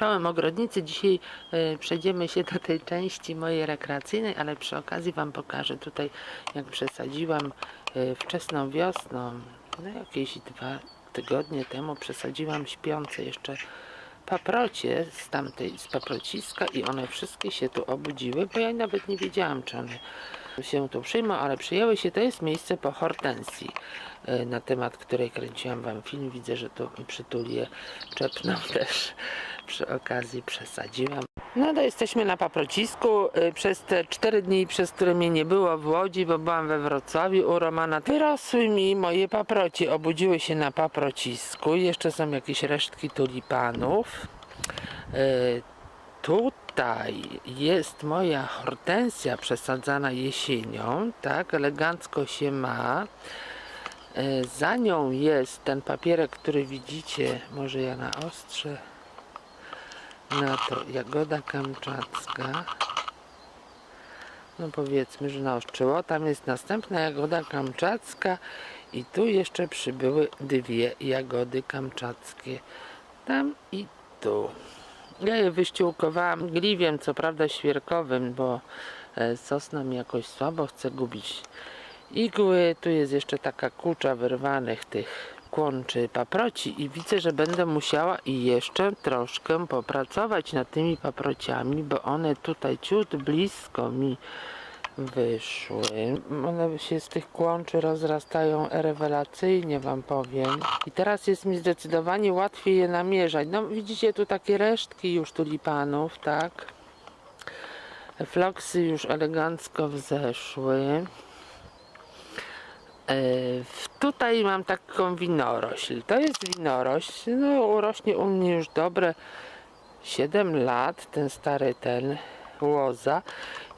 Czołem ogrodnicy. Dzisiaj e, przejdziemy się do tej części mojej rekreacyjnej, ale przy okazji Wam pokażę tutaj, jak przesadziłam e, wczesną wiosną, no jakieś dwa tygodnie temu przesadziłam śpiące jeszcze paprocie z tamtej, z paprociska i one wszystkie się tu obudziły, bo ja nawet nie wiedziałam, czy one się tu przyjmą, ale przyjęły się. To jest miejsce po hortensji, e, na temat której kręciłam Wam film. Widzę, że tu przytulię czepną też przy okazji przesadziłam. No to jesteśmy na paprocisku. Y, Przez te cztery dni, przez które mnie nie było w Łodzi, bo byłam we Wrocławiu u Romana, wyrosły mi moje paproci. Obudziły się na paprocisku. Jeszcze są jakieś resztki tulipanów. Y, Tutaj jest moja hortensja przesadzana jesienią, tak, elegancko się ma. Y, Za nią jest ten papierek, który widzicie, może ja naostrzę na to jagoda kamczacka. No powiedzmy, że naostrzyło. Tam jest następna jagoda kamczacka i tu jeszcze przybyły dwie jagody kamczackie. Tam i tu. Ja je wyściółkowałam gliwiem, co prawda świerkowym, bo e, sosna mi jakoś słabo chce gubić igły. Tu jest jeszcze taka kucza wyrwanych tych kłączy paproci i widzę, że będę musiała i jeszcze troszkę popracować nad tymi paprociami, bo one tutaj ciut blisko mi wyszły. One się z tych kłączy rozrastają rewelacyjnie, wam powiem. I teraz jest mi zdecydowanie łatwiej je namierzać. No widzicie tu takie resztki już tulipanów, tak? Floksy już elegancko wzeszły. E, Tutaj mam taką winorośl. To jest winorośl. No, urośnie u mnie już dobre 7 lat. Ten stary ten łoza.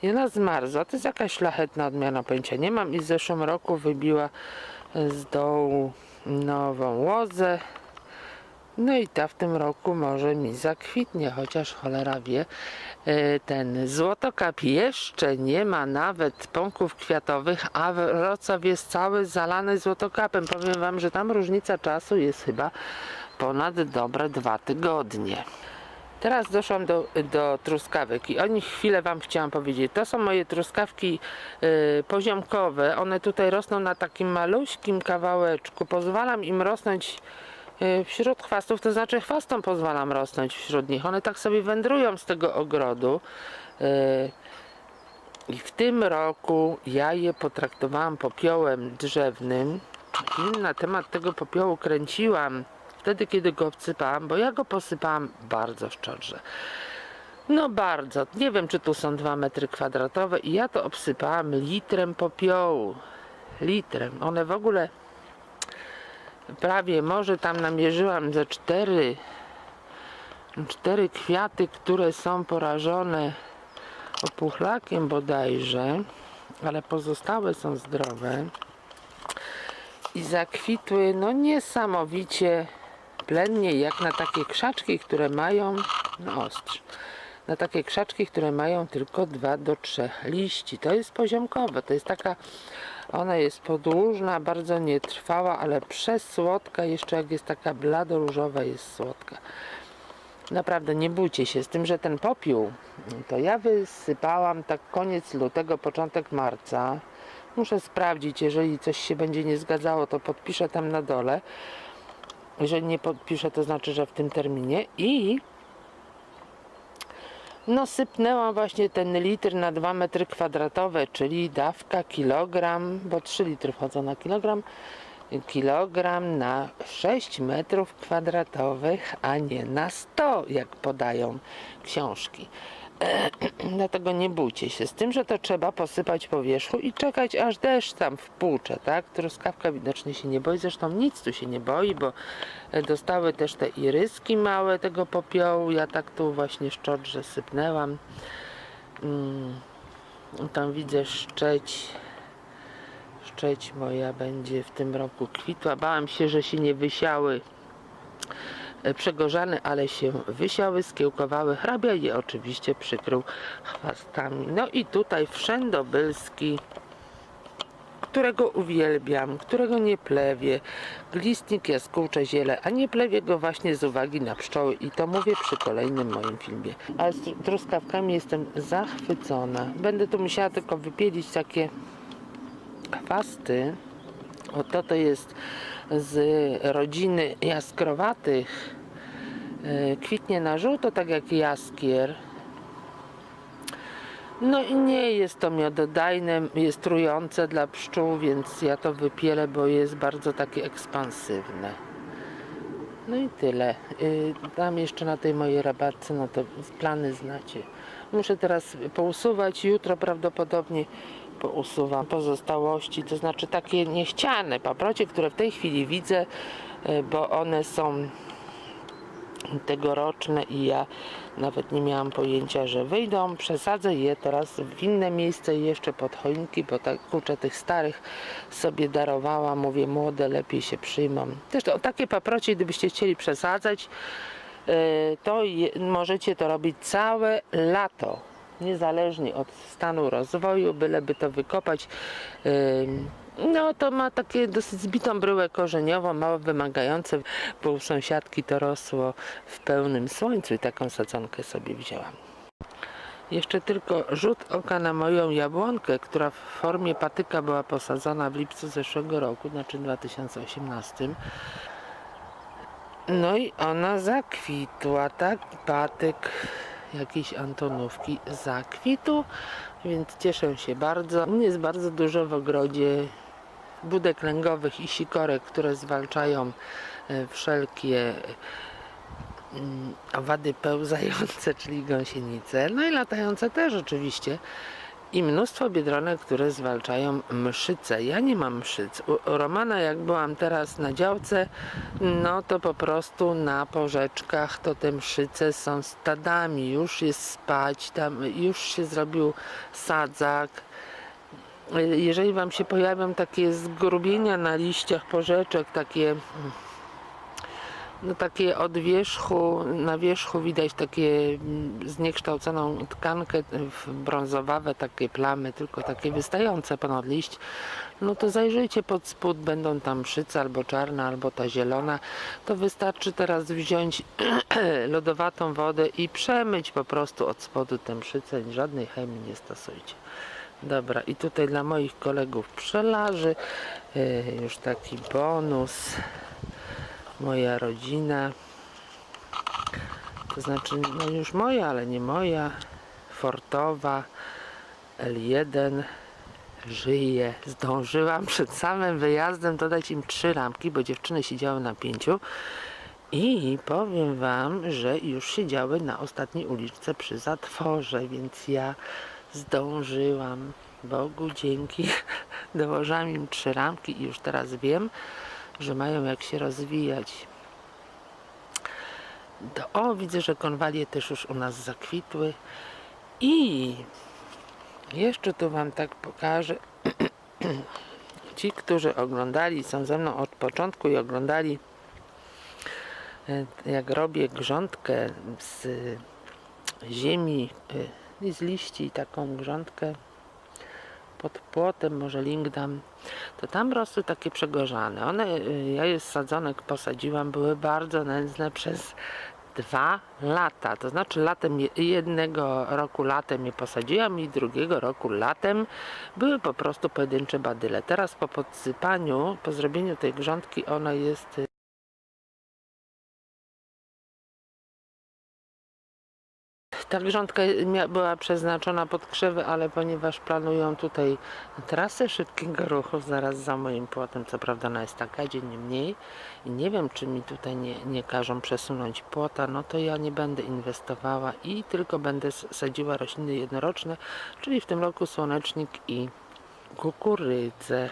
I ona zmarzła. To jest jakaś szlachetna odmiana pojęcia. Nie mam i w zeszłym roku wybiła z dołu nową łozę. No i ta w tym roku może mi zakwitnie, chociaż cholera wie. E, Ten złotokap jeszcze nie ma nawet pąków kwiatowych, a Wrocław jest cały zalany złotokapem. Powiem Wam, że tam różnica czasu jest chyba ponad dobre dwa tygodnie. Teraz doszłam do, do truskawek i o nich chwilę Wam chciałam powiedzieć. To są moje truskawki y, poziomkowe. One tutaj rosną na takim maluśkim kawałeczku. Pozwalam im rosnąć wśród chwastów, to znaczy chwastom pozwalam rosnąć wśród nich. One tak sobie wędrują z tego ogrodu. Y, I w tym roku ja je potraktowałam popiołem drzewnym. Na temat tego popiołu kręciłam wtedy, kiedy go obsypałam, bo ja go posypałam bardzo szczodrze. No bardzo. Nie wiem, czy tu są 2 metry kwadratowe i ja to obsypałam litrem popiołu. Litrem. One w ogóle prawie może tam namierzyłam ze cztery cztery kwiaty, które są porażone opuchlakiem bodajże, ale pozostałe są zdrowe i zakwitły no niesamowicie plennie jak na takie krzaczki, które mają no ostrz, na takie krzaczki, które mają tylko 2 do 3 liści. To jest poziomkowe, to jest taka ona jest podłużna, bardzo nietrwała, ale przesłodka, jeszcze jak jest taka blado-różowa jest słodka. Naprawdę nie bójcie się, z tym, że ten popiół to ja wysypałam tak koniec lutego, początek marca. Muszę sprawdzić, jeżeli coś się będzie nie zgadzało, to podpiszę tam na dole. Jeżeli nie podpiszę, to znaczy, że w tym terminie. I no sypnęłam właśnie ten litr na 2 metry kwadratowe, czyli dawka kilogram, bo 3 litry wchodzą na kilogram, kilogram na 6 metrów kwadratowych, a nie na 100, jak podają książki. Dlatego nie bójcie się z tym, że to trzeba posypać po wierzchu i czekać aż deszcz tam wpłucze, tak? Truskawka widocznie się nie boi, zresztą nic tu się nie boi, bo dostały też te iryski małe tego popiołu. Ja tak tu właśnie szczodrze sypnęłam. Mm, tam widzę szczeć. Szczeć moja będzie w tym roku kwitła. Bałam się, że się nie wysiały przegorzane, ale się wysiały, skiełkowały. Hrabia je oczywiście przykrył chwastami. No i tutaj wszędobylski którego uwielbiam, którego nie plewię. Glistnik, jaskółcze ziele, a nie plewię go właśnie z uwagi na pszczoły i to mówię przy kolejnym moim filmie. Ale z tr- truskawkami jestem zachwycona. Będę tu musiała tylko wypielić takie chwasty. Oto to jest z rodziny jaskrowatych. E, Kwitnie na żółto, tak jak jaskier. No i nie jest to miododajne, jest trujące dla pszczół, więc ja to wypielę, bo jest bardzo takie ekspansywne. No i tyle. Y, Tam jeszcze na tej mojej rabatce, no to plany znacie. Muszę teraz pousuwać, jutro prawdopodobnie pousuwam pozostałości, to znaczy takie niechciane paprocie, które w tej chwili widzę, y, bo one są tegoroczne i ja nawet nie miałam pojęcia, że wyjdą. Przesadzę je teraz w inne miejsce i jeszcze pod choinki, bo tak kurczę tych starych sobie darowała. Mówię, młode lepiej się przyjmą. Zresztą takie paprocie, gdybyście chcieli przesadzać, e, to je, możecie to robić całe lato. Niezależnie od stanu rozwoju, byleby to wykopać. No to ma takie dosyć zbitą bryłę korzeniową, mało wymagające, u sąsiadki to rosło w pełnym słońcu i taką sadzonkę sobie wzięłam. Jeszcze tylko rzut oka na moją jabłonkę, która w formie patyka była posadzona w lipcu zeszłego roku, znaczy 2018. No i ona zakwitła, tak? Patyk jakiejś Antonówki zakwitł, więc cieszę się bardzo. Jest bardzo dużo w ogrodzie budek lęgowych i sikorek, które zwalczają e, wszelkie mm, owady pełzające, czyli gąsienice, no i latające też oczywiście. I mnóstwo biedronek, które zwalczają mszyce. Ja nie mam mszyc. U, Romana, jak byłam teraz na działce, no to po prostu na porzeczkach to te mszyce są stadami. Już jest spać, tam już się zrobił sadzak. Jeżeli Wam się pojawią takie zgrubienia na liściach porzeczek, takie no takie od wierzchu, na wierzchu widać takie mm, zniekształconą tkankę w brązowawe takie plamy, tylko takie wystające ponad liść, no to zajrzyjcie pod spód, będą tam mszyce albo czarna, albo ta zielona. To wystarczy teraz wziąć lodowatą wodę i przemyć po prostu od spodu tę mszycę, żadnej chemii nie stosujcie. Dobra, i tutaj dla moich kolegów pszczelarzy yy, już taki bonus moja rodzina, to znaczy no już moja, ale nie moja, Fortowa, L1 żyje. Zdążyłam przed samym wyjazdem dodać im trzy lampki, bo dziewczyny siedziały na pięciu i powiem wam, że już siedziały na ostatniej uliczce przy zatworze, więc ja zdążyłam. Bogu dzięki. Dołożyłam im trzy lampki i już teraz wiem, że mają jak się rozwijać. O, widzę, że konwalie też już u nas zakwitły. I jeszcze tu Wam tak pokażę. Ci, którzy oglądali, są ze mną od początku i oglądali, e, jak robię grządkę z ziemi e, z liści, taką grządkę pod płotem, może link dam, to tam rosły takie przegorzane. One, y, ja je z sadzonek posadziłam, były bardzo nędzne przez dwa lata. To znaczy latem, je- jednego roku latem je posadziłam i drugiego roku latem były po prostu pojedyncze badyle. Teraz po podsypaniu, po zrobieniu tej grządki ona jest Ta grządka mia- była przeznaczona pod krzewy, ale ponieważ planują tutaj trasę szybkiego ruchu zaraz za moim płotem, co prawda ona jest taka, dzień mniej i nie wiem, czy mi tutaj nie, nie każą przesunąć płota, no to ja nie będę inwestowała i tylko będę sadziła rośliny jednoroczne, czyli w tym roku słonecznik i kukurydzę.